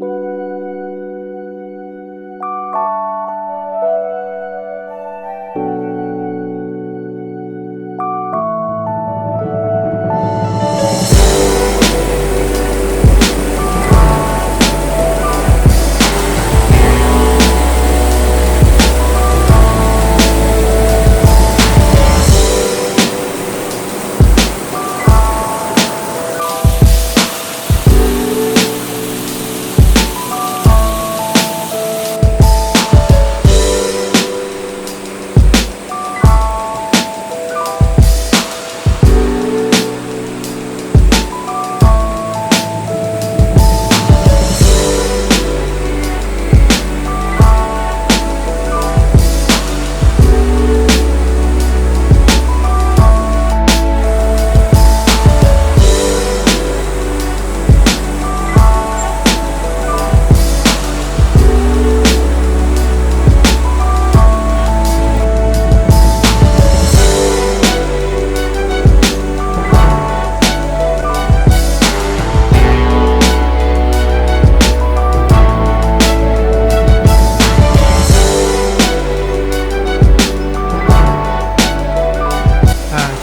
อ่า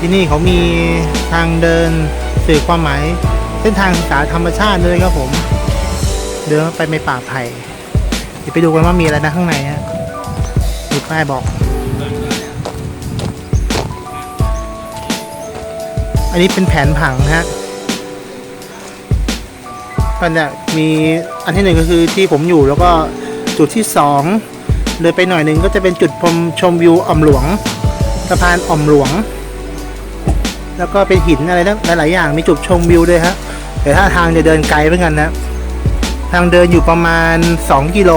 ที่นี่เขามีทางเดินสื่อความหมาย เส้นทางศึกษาธรรมชาติเลยครับผม เดินไปในป่าไผ่เดี๋ยวไปดูกันว่ามีอะไรนะข้างในฮะดูป้ายบอก อันนี้เป็นแผนผังฮะก็เนี่ยมีอันที่หนึ่งก็คือที่ผมอยู่แล้วก็จุดที่สองเลยไปหน่อยหนึ่งก็จะเป็นจุดชมชมวิวอ่อมหลวงสะพานอ่อมหลวง แล้วก็เป็นหินอะไรนะหลายๆอย่างมีจุดชมวิวด้วยฮะแต่ถ้าทางจะเดินไกลเหมือนกันนะ ทางเดินอยู่ประมาณ 2 กิโล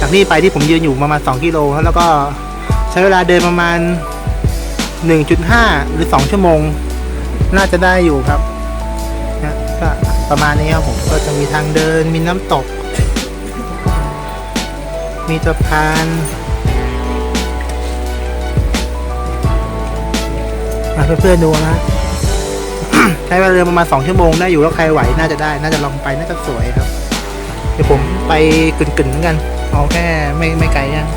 จากนี่ไปที่ผมยืนอยู่ประมาณ 2 กิโล แล้วก็ใช้เวลาเดินประมาณ 1.5 หรือ 2 ชั่วโมง น่าจะได้อยู่ครับนะก็ประมาณนี้ครับผมก็จะมีทางเดินมีน้ำตก มีสะพาน มาเพื่อนๆดูนะใช้เวลาเดินประมาณ2ชั่วโมงได้อยู่แล้วใครไหวน่าจะได้ น่าจะลองไปน่าจะสวยครับ เดี๋ยวผมไปกึ่นๆเหมือนกันเอาแค่ไม่ไม่ไกลนะ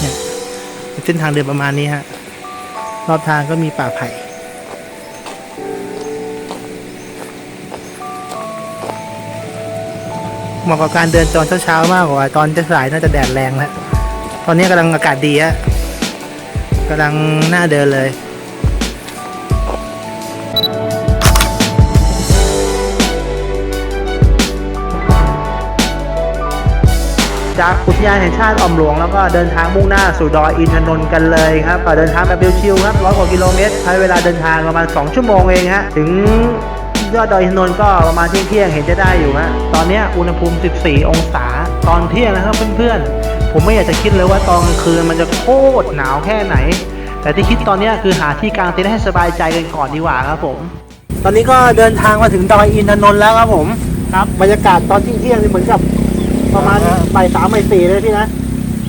เนี่ยเส้นทางเดินประมาณนี้ฮะรอบทางก็มีป่าไผ่เหมาะกับการเดินตอนเช้าๆมากกว่า ตอนจะสายน่าจะแดดแรงแล้วตอนนี้กำลังอากาศดีฮะ กำลังหน้าเดินเลยจากอุทยานแห่งชาติออมหลวงแล้วก็เดินทางมุ่งหน้าสู่ดอยอินทนนท์กันเลยครับก็เดินทางแบบชิวๆครับร้อยกว่ากิโลเมตรใช้เวลาเดินทางประมาณ 2 ชั่วโมงเองฮะถึงยอดดอยอินทนนท์ก็ประมาณเที่ยงเห็นจะได้อยู่ฮะตอนนี้อุณหภูมิ 14 องศาตอนเที่ยงนะครับเพื่อนๆ ผมไม่อยากจะคิดเลยว่าตอนกลางคืนมันจะโคตรหนาวแค่ไหน แต่ที่คิดตอนเนี้ยคือหาที่กางเต็นท์ให้สบายใจกันก่อนดีกว่าครับผม ตอนนี้ก็เดินทางมาถึงดอยอินทนนท์แล้วครับผมครับบรรยากาศตอนเที่ยงๆนี่เหมือนกับประมาณบ่ายสามบ่ายสี่เลยพี่นะ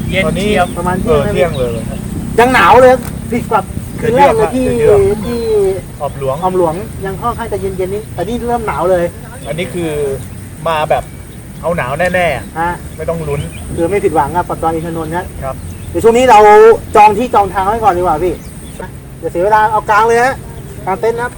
เย็นตอนนี้เชียบประมาณเอเที่ยงอเที่ยงเลยครับยังหนาวเลยผิดกับคืนแรกเลยที่เดี๋ยวที่ออบหลวงออมหลวงยังค่อนข้างจะเย็นๆนี่แต่นี่เริ่มหนาวเลย อันนี้คือมาแบบ เอาหนาวแน่ฮะๆ ไม่ต้องลุ้น คือไม่ผิดหวังครับปัตตอนอินทนนท์ครับครับ เดี๋ยวช่วงนี้เราจองที่จองทางไว้ก่อนดีกว่าพี่นะเดี๋ยวเสียเวลาเอากลางเลยฮะกลางเต็นท์นะครับ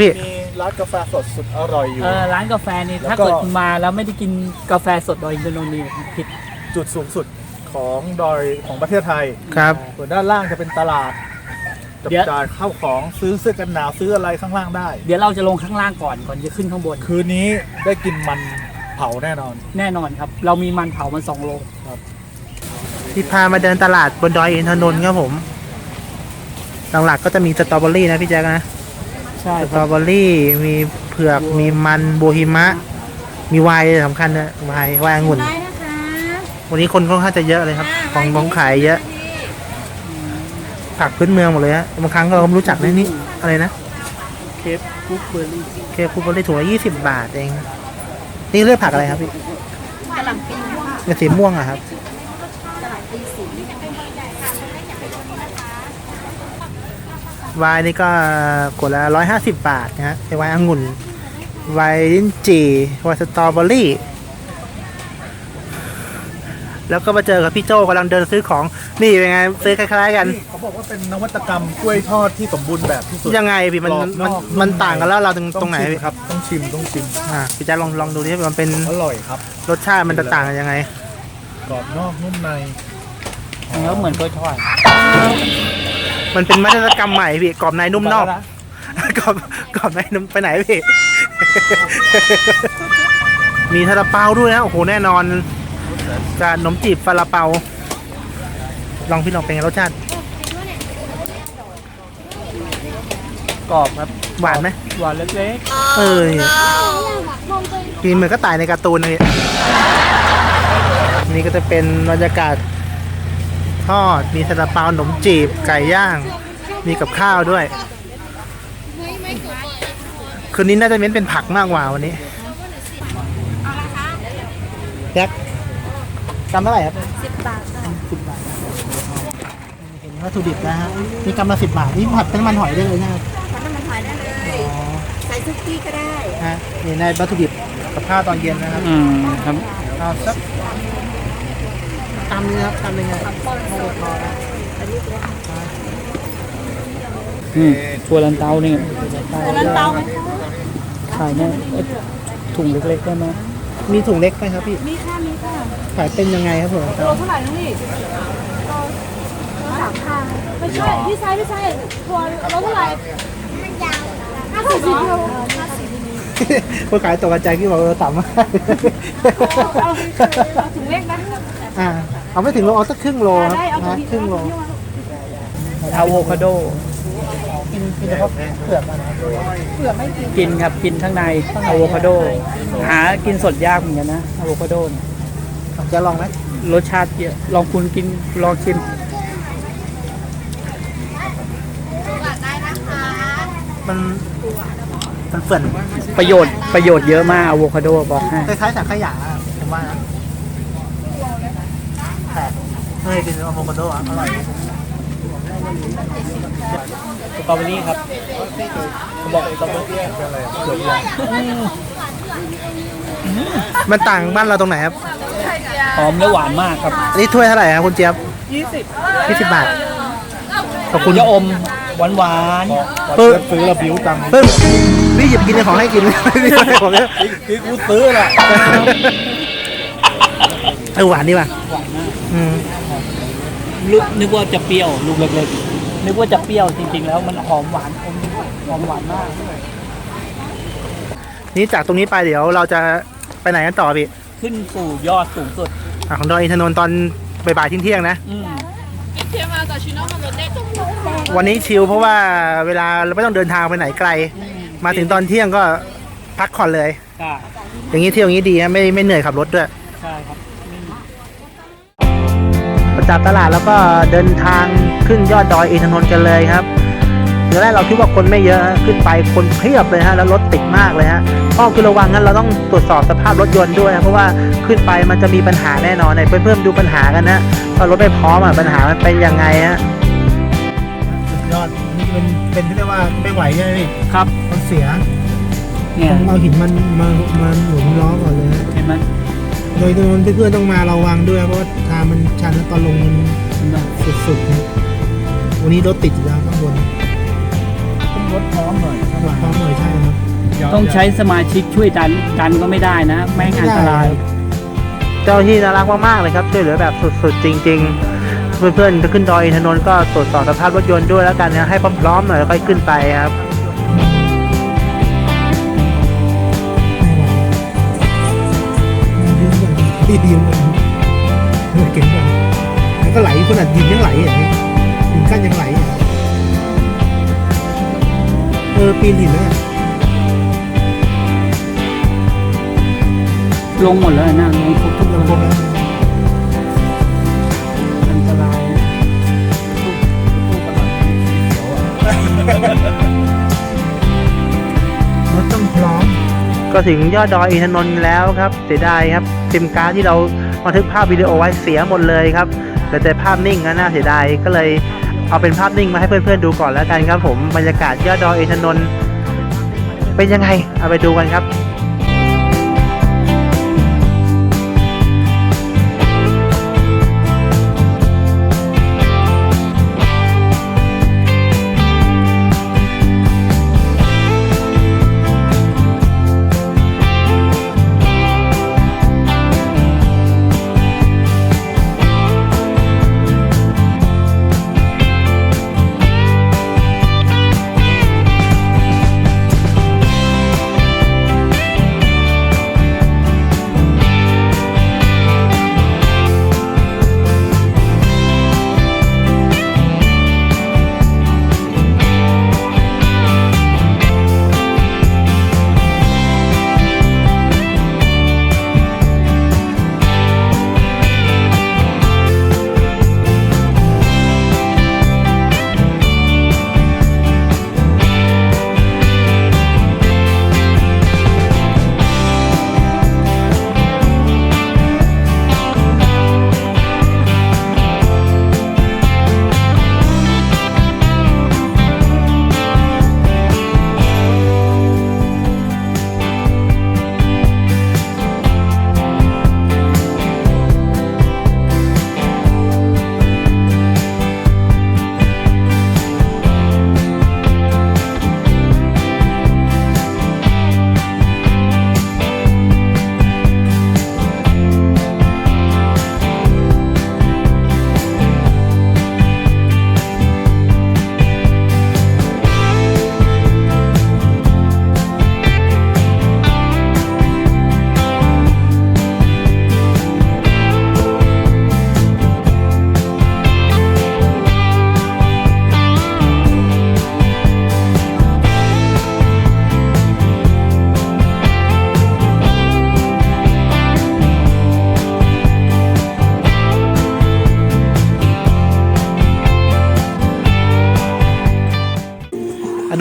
พี่ มีร้านกาแฟสดสุดอร่อยอยู่ เออร้านกาแฟนี่แล้วก็ ถ้าเกิดคุณมาแล้วไม่ได้กินกาแฟสดดอยอินทนนท์นี่ผิดจุดสูงสุดของดอยของประเทศไทย ครับ ส่วนด้านล่างจะเป็นตลาดจับเดี๋ยวจ่ายเข้าของซื้อเสื้อกันหนาวซื้ออะไรข้างล่างได้ เดี๋ยวเราจะลงข้างล่างก่อนก่อนจะขึ้นข้างบนคืนนี้ได้กินมันเผาแน่นอน แน่นอนครับ เรามีมันเผามันสองโลที่พามาเดินตลาดบนดอยอินทนนท์ครับผม หลักๆก็จะมีสตรอเบอรี่นะพี่แจ๊คนะ ใช่สตรอเบอรี่มีเผือกมีมันโบฮิมะ มีไวน์สำคัญนะไวน์ไวน์องุ่น ได้นะคะวันนี้คนค่อนข้างจะเยอะเลยครับ ของของขายเยอะ ผักพื้นเมืองหมดเลยฮะบางครั้งเราก็ไม่รู้จักนะนี่อะไรนะเคปกุ๊กเบอร์รี่เคคูบอรี่ถุงละยี่สิบบาทเอง นี่เลือกผักอะไรครับพี่กะหล่ำปีม่วงเป็นสีม่วงอะครับ กะหล่ำปีสี ไวน์นี่ก็ขวดละร้อยห้าสิบบาทนะฮะไอไวน์องุ่นไวน์ลิ้นจี่ไวน์สตรอเบอรี่ แล้วก็มาเจอกับพี่โจกำลังเดินซื้อของนี่เป็นไงซื้อคล้ายๆกัน เขาบอกว่าเป็นนวัตกรรมกล้วยทอดที่สมบูรณ์แบบที่สุดยังไงพี่มันกรอบมันนอกมันนุ่มต่างกันแล้วเราตรงต้องตรงไหนชิมพี่ครับต้องชิมต้องชิมอ่าพี่แจ๊คลองลองดูที่มันเป็นอร่อยครับรสชาติมันจะต่างกันยังไง กรอบนอกนุ่มในแล้วเหมือนกล้วยทอด มันเป็นวัฒนกรรมใหม่พี่กรอบในนุ่มนอกกรอบกรอบในนุ่มไปไหนพี่ มีซาลาเปาด้วยนะโอ้โหแน่นอนกับขนมจีบซาลาเปา ลองพี่ลองเป็นไงรสชาติ กรอบครับหวานไหมหวานเล็กเออนี่กินเหมือนก็ตายในการ์ตูนเลยนี่ก็จะเป็นบรรยากาศ ทอด มีซาลาเปาขนมจีบ ไก่ย่าง มีกับข้าวด้วย คืนนี้น่าจะเน้นเป็นผักมากกว่าวันนี้แจ็คกำเท่าไหร่ครับสิบบาทค่ะสิบบาท เห็นวัตถุดิบนะฮะนี่กำละสิบบาท นี่ผัดเป็นน้ำมันหอยได้เลยนะครับทำน้ำมันหอยได้เลยอ๋อใส่ซุกี้ก็ได้ ฮะนี่ในวัตถุดิบกับข้าวตอนเย็นนะครับๆอืมครับเอาสัก ตำนึงครับตำนึงครับอืมทัวลันเตาเนี่ยตอนนั้นเตาไหมขายเนี่ยเอ้ยถุงเล็กๆได้ไหมมีถุงเล็กไหมครับพี่ มีค่ะ มีค่ะ ขายเป็นยังไงครับผมโลเท่าไหร่น้องนี่สามพันไม่ใช่พี่ไซส์พี่ไซส์ตัวโลเท่าไหร่ห้าสิบเหรอห้าสิบคนขายตกใจที่บอกเราต่ำมากเอาเอาถุงเล็กนะอ่า เอาไม่ถึงโลเอาสักครึ่งโลครับได้เอาถุนะงครึ่งโลอะโวคาโด กินกินเฉพาะเปลือกมันนะเผื่อไม่กินกินครับกินข้างในอะโวคาโด หากินสดยากเหมือนกันนะอะโวคาโดเนี่ยจะลองไหมรสชาติเยอะลองคุณกินลองชิมมันมันเฟื่อนประโยชน์ประโยชน์เยอะมากอะโวคาโดบอกให้คล้ายๆสังขยาอะผมว่านะแปลก เฮ้ยกินอะโวคาโดอะอร่อยสตรอเบอรี่ครับเขาบอกสตรอเบอรี่เป็นอะไรเผือกยางมันต่างบ้านเราตรงไหนครับ หอมและหวานมากครับ อันนี้ถ้วยเท่าไหร่ครับคุณเจี๊ยบยี่สิบยี่สิบบาท ขอบคุณยาอมหวานหวานเพิ่มซื้อแล้วบิ้วตังค์เพิ่มนี่หยิบกินของให้กินไม่ใช่ของเนี่ยที่กูซื้อแหละเออหวานดีว่ะหวานมาก อืมลูกนึกว่าจะเปรี้ยวลูกเล็กๆนึกว่าจะเปรี้ยวจริง ๆ แล้วมันหอมหวานอมหอมหวานมาก นี่จากตรงนี้ไปเดี๋ยวเราจะไปไหนกันต่อพี่ขึ้นสู่ยอดสูงสุดอะของดอยอินทนนท์ตอนบ่ายๆเที่ยงๆนะ อืมวันนี้ชิลเพราะว่าเวลาเราไม่ต้องเดินทางไปไหนไกล มาถึงตอนเที่ยงก็พักผ่อนเลย ใช่อย่างนี้เที่ยวอย่างนี้ดีนะไม่ไม่เหนื่อยขับรถด้วย ใช่ครับ จากตลาดแล้วก็เดินทางขึ้นยอดดอยอินทนนท์กันเลยครับเดี๋ยวแรกเราคิดว่าคนไม่เยอะฮะขึ้นไปคนเพียบเลยฮะแล้วรถติดมากเลยฮะข้อคือระวังงั้นเราต้องตรวจสอบสภาพรถยนต์ด้วยนะเพราะว่าขึ้นไปมันจะมีปัญหาแน่นอนเนี่ยเพื่อนๆดูปัญหากันนะว่ารถไม่พร้อมอะปัญหามันเป็นยังไงฮะสุดยอดนี่เป็นเป็นที่เรียกว่าไม่ไหวใช่ไหมพี่ครับมันเสียเนี่ยต้องเอาหินมันมามาหนุนล้อก่อนเลยฮะเห็นไหม โดยตรงนั้นเพื่อนๆต้องมาระวังด้วยเพราะว่าทางมันชันแล้วตอนลงมันสุดๆนะวันนี้รถติดอยู่แล้วข้างบนต้องรถพร้อมหน่อยรถพร้อมหน่อยใช่ครับ ต้องใช้สมาชิกช่วยดันดันก็ไม่ได้นะแม่งอันตรายตเจ้าหน้าที่น่ารักมากๆเลยครับ ช่วยเหลือแบบสุดๆ จริง ๆ เพื่อนๆจะขึ้นดอยอินทนนท์ก็ตรวจสอบสภาพรถยนต์ด้วยแล้วกันนะให้พร้อมๆหน่อยแล้วค่อยขึ้นไปครับ ดีดีเลยเก่งมากแล้วก็ไหลขนาดดินยังไหลอะดินขั้นยังไหลอะเออปีนหินแล้วลงหมดแล้วนะลงทุกทุกลงแล้วอันตรายนะทุกทุกตลอดเขียวอะรถต้องพร้อม ก็ถึงยอดดอยอินทนนท์แล้วครับ เสียดายครับ ซิมการ์ดที่เราบันทึกภาพวิดีโอไว้เสียหมดเลยครับเหลือแต่ภาพนิ่งนะน่าเสียดายก็เลยเอาเป็นภาพนิ่งมาให้เพื่อนๆดูก่อนแล้วกันครับผมบรรยากาศยอดดอยอินทนนท์เป็นยังไงเอาไปดูกันครับ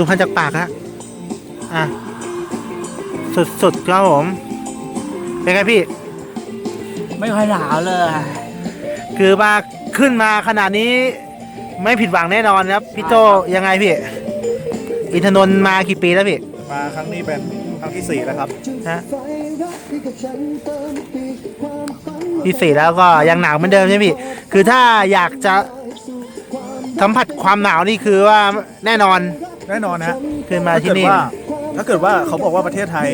ดูพันจากปากฮะอะสุดๆครับผม เป็นไงพี่ ไม่ค่อยหนาวเลย คือมาขึ้นมาขนาดนี้ไม่ผิดหวังแน่นอนครับ พี่โจยังไงพี่ อินทนนท์มากี่ปีแล้วพี่ มาครั้งนี้เป็นครั้งที่สี่แล้วครับ ฮะที่สี่แล้วก็ยังหนาวเหมือนเดิมใช่ไหมพี่ คือถ้าอยากจะสัมผัสความหนาวนี่คือว่าแน่นอน แน่นอนนะฮะขึ้นมาถ้าที่เกิดนี่ว่าถ้าเกิดว่าเขาบอกว่าประเทศไทย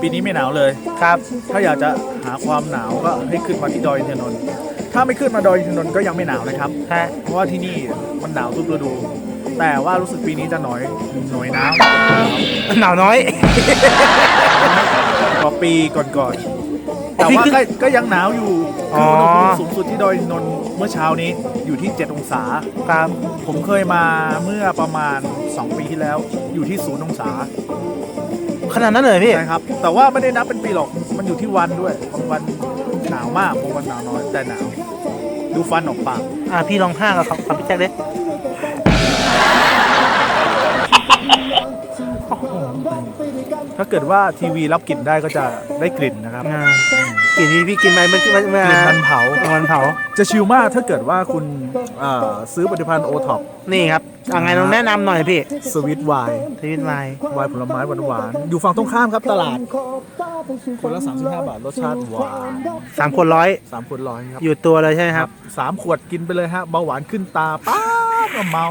ปีนี้ไม่หนาวเลย ครับ ถ้าอยากจะหาความหนาวก็ให้ขึ้นมาที่ดอยอินทนนท์ถ้าไม่ขึ้นมาดอยอินทนนท์ก็ยังไม่หนาวนะครับ ฮะ เพราะว่าที่นี่มันหนาวทุกฤดู แต่ว่ารู้สึกปีนี้จะหน่อยหน่อยหนาวหนาวน้อยกว่าปีก่อนๆ แต่ว่าพี่ขึ้นก็ก็ยังหนาวอยู่อ๋คืออ อุณหภูมิสูงสุดที่ดอยอินทนนท์เมื่อเช้านี้อยู่ที่ 7 องศา ครับ ผมเคยมาเมื่อประมาณ 2 ปีที่แล้วอยู่ที่ศูนย์องศาขนาดนั้นเลยพี่นะครับ แต่ว่าไม่ได้นับเป็นปีหรอกมันอยู่ที่วันด้วยบางวันหนาวมากบางวันหนาวน้อยแต่หนาว ดูฟันออกปากอะพี่ลองห้างกับกับพี่แจ็คดิ ถ้าเกิดว่าทีวีรับกลิ่นได้ก็จะได้กลิ่นนะครับอ่ากลิ่นที่พี่กินไปเมื่อกี้เมื่อกลิ่นมันเผา มันเผา จะชิลมากถ้าเกิดว่าคุณเอ่อซื้อผลิตภัณฑ์โอท็อปนี่ครับเอาไงลองแนะนำหน่อยพี่สวิตไวน์ทวิตไวน์ไวน์ผลไม้หวานๆอยู่ฝั่งตรงข้ามครับตลาดคนละ35 บาทรสชาติหวานสามขวดร้อยสามขวดร้อยครับอยู่ตัวเลยใช่ไหมครับ สามขวดกินไปเลยฮะเบาหวานขึ้นตาป๊าบก็เมา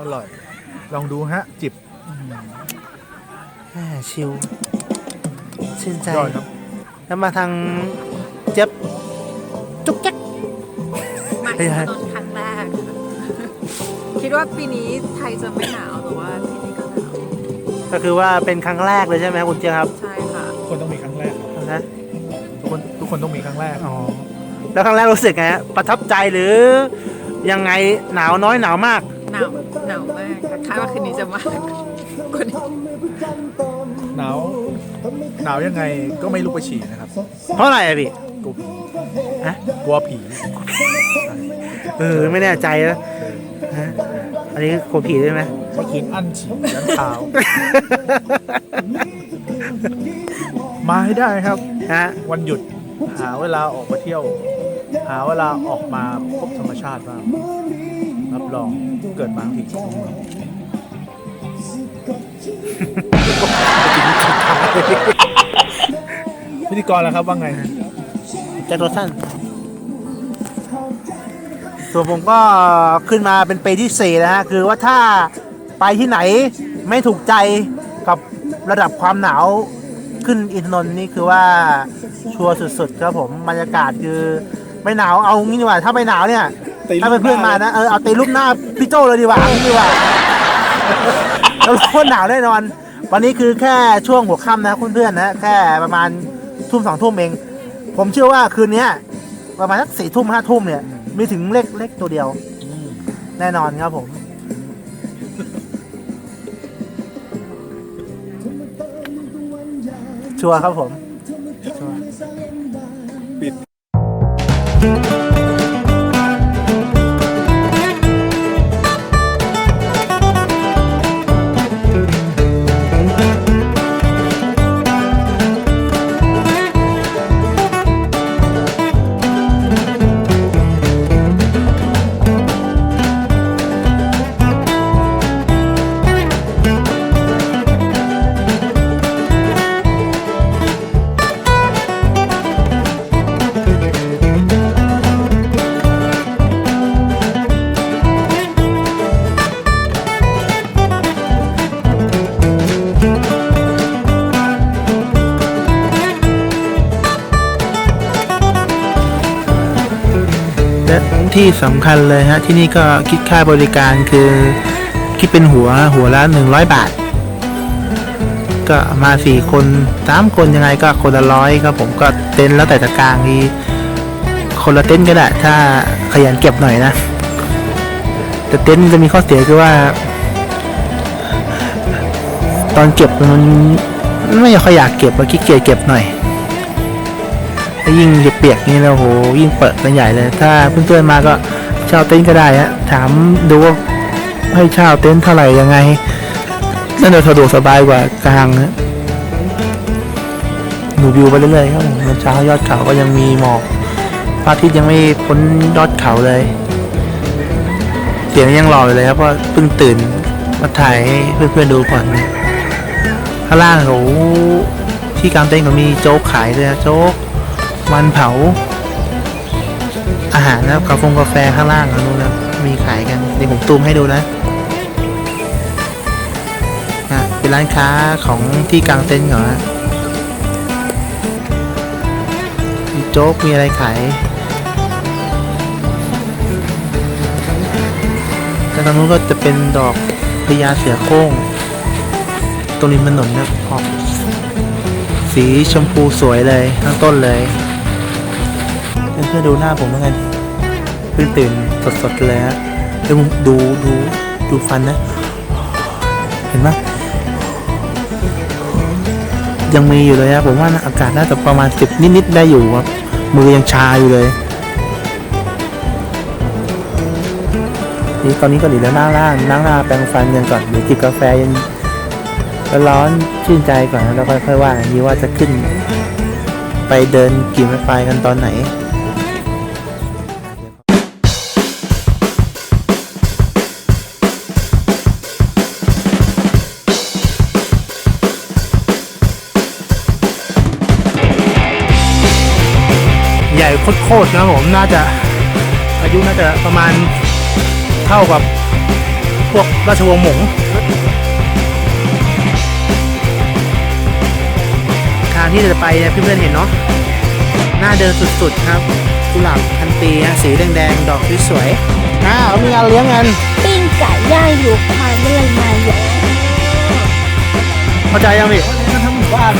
อร่อย ลองดูฮะจิบ แหม่ชิลชื่นใจ ยอดครับ แล้วมาทางเจ็บจุกแจ๊ก มาเป็นไง ตอนครั้งแรก คิดว่าปีนี้ไทยจะไม่หนาวแต่ว่าที่นี่ก็หนาวก็คือว่าเป็นครั้งแรกเลยใช่ไหมคุณเจี๊ยบครับใช่ค่ะ ทุกคนต้องมีครั้งแรกนะทุกคนทุกคนต้องมีครั้งแรก อ๋อแล้วครั้งแรกรู้สึกไงฮะประทับใจหรือยังไงหนาวน้อยหนาวมาก หนาวหนาวมากค่ะคาดว่าคืนนี้จะมากกว่านี้ หนาวหนาวยังไงก็ไม่ลุกไปฉี่นะครับเพราะอะไรอะพี่กลัวผีฮะกลัวผีเออไม่แน่ใจนะฮะอันนี้กลัวผีได้ไหมเมื่อคืนอั้นฉี่ยันเท้ามาให้ได้ครับ ฮะ วันหยุดหาเวลาออกมาเที่ยว หาเวลาออกมาพบธรรมชาติบ้างรับรองเกิดมาทั้งทีต้องมา พิธีกรแล้วครับว่าไงแจ็คโรสันส่วนผมก็ขึ้นมาเป็นปีที่สี่แล้วฮะ คือว่าถ้าไปที่ไหนไม่ถูกใจกับระดับความหนาวขึ้นอินทนนท์นี่คือว่าชัวร์สุดๆครับผมบรรยากาศคือไม่หนาวเอางี้ดีกว่า ถ้าไม่หนาวเนี่ยตีรูปถ้าเป็นเพื่อนหน้ามาเลยนะเออเอาตีรูปหน้าพี่โจเลยดีกว่าเอางี้ดีกว่าแล้วรู้ว่าหนาวแน่นอน วันนี้คือแค่ช่วงหัวค่ำนะเพื่อนๆนะแค่ประมาณทุ่มสองทุ่มเอง ผมเชื่อว่าคืนนี้ประมาณสักสี่ทุ่มห้าทุ่มเนี่ย มีถึงเลขเลขตัวเดียว แน่นอนครับผม ชัวร์ครับผม ชัวร์แล ที่สำคัญเลยฮะที่นี่ก็คิดค่าบริการคือ คิดเป็นหัวหัวละ100 บาท ก็มาสี่คนสามคนยังไงก็คนละร้อยครับผมก็เต็นท์แล้วแต่ตะกลางที่คนละเต็นท์ก็ได้ถ้าขยันเก็บหน่อยนะ แต่เต็นท์จะมีข้อเสียคือว่า ตอนเก็บมันไม่ค่อยอยากเก็บว่าขี้เกียจเก็บหน่อย ถ้ายิ่งเปียกๆนี่แล้วโหยิ่งเปิดกันใหญ่เลย ถ้าเพื่อนๆมาก็เช่าเต็นท์ก็ได้ฮะถามดูว่าให้เช่าเต็นท์เท่าไหร่ยังไงน่าจะสะดวกสบายกว่ากลางนะหนูวิวไปเรื่อยๆครับผมตอนเช้ายอดเขาก็ยังมีหมอกพระอาทิตย์ยังไม่พ้นยอดเขาเลย เสียงยังหล่ออยู่เลยครับเพราะเพิ่งตื่นมาถ่ายให้เพื่อนๆดูก่อนข้างล่างโหที่กลางเต็นท์ก็มีโจ๊กขายด้วยนะโจ๊ก มันเผา อาหารนะครับกาแฟกาแฟข้างล่างนู้นนะมีขายกันเดี๋ยวผมตูมให้ดูนะอะเป็นร้านค้าของที่กลางเต็นท์เหรอฮะมีโจ๊กมีอะไรขายแล้วตรงนู้นก็จะเป็นดอกพญาเสือโคร่งตรงริมถนนนะออกสีชมพูสวยเลยทั้งต้นเลย เพื่อนๆดูหน้าผมแล้วกันเพิ่งตื่นสดๆเลยฮะเดี๋ยวดูดูดูฟันนะ เห็นไหมยังมีอยู่เลยครับผมว่าอากาศน่าจะประมาณสิบนิดๆได้อยู่ครับ มือยังชาอยู่เลยนี่ตอนนี้ก็หลีแล้วนั่งล่างนั่งหน้าแปรงฟันกันก่อนเดี๋ยวจิบกาแฟย็นร้อนชื่นใจก่อนแล้วค่อยๆว่ากันดีว่าจะขึ้น ไปเดินกี่ไม้ไปกันตอนไหน หญ่โคตรๆนะครับผมน่าจะอายุน่าจะประมาณเท่ากับพวกราชวงศ์หมงทางที่จะไปเนี่ยเพื่อนๆเห็นเนาะน่าเดินสุดๆครับดูหลาบพันปีอะสีแดงๆ ดอกสวยๆอ่าเขามีงานเลี้ยงกันปิ้งไก่ย่างอยู่ผ่านก็เลยมาอย่างเข้าใจยังพี่มันทั้งหมู่บ้าน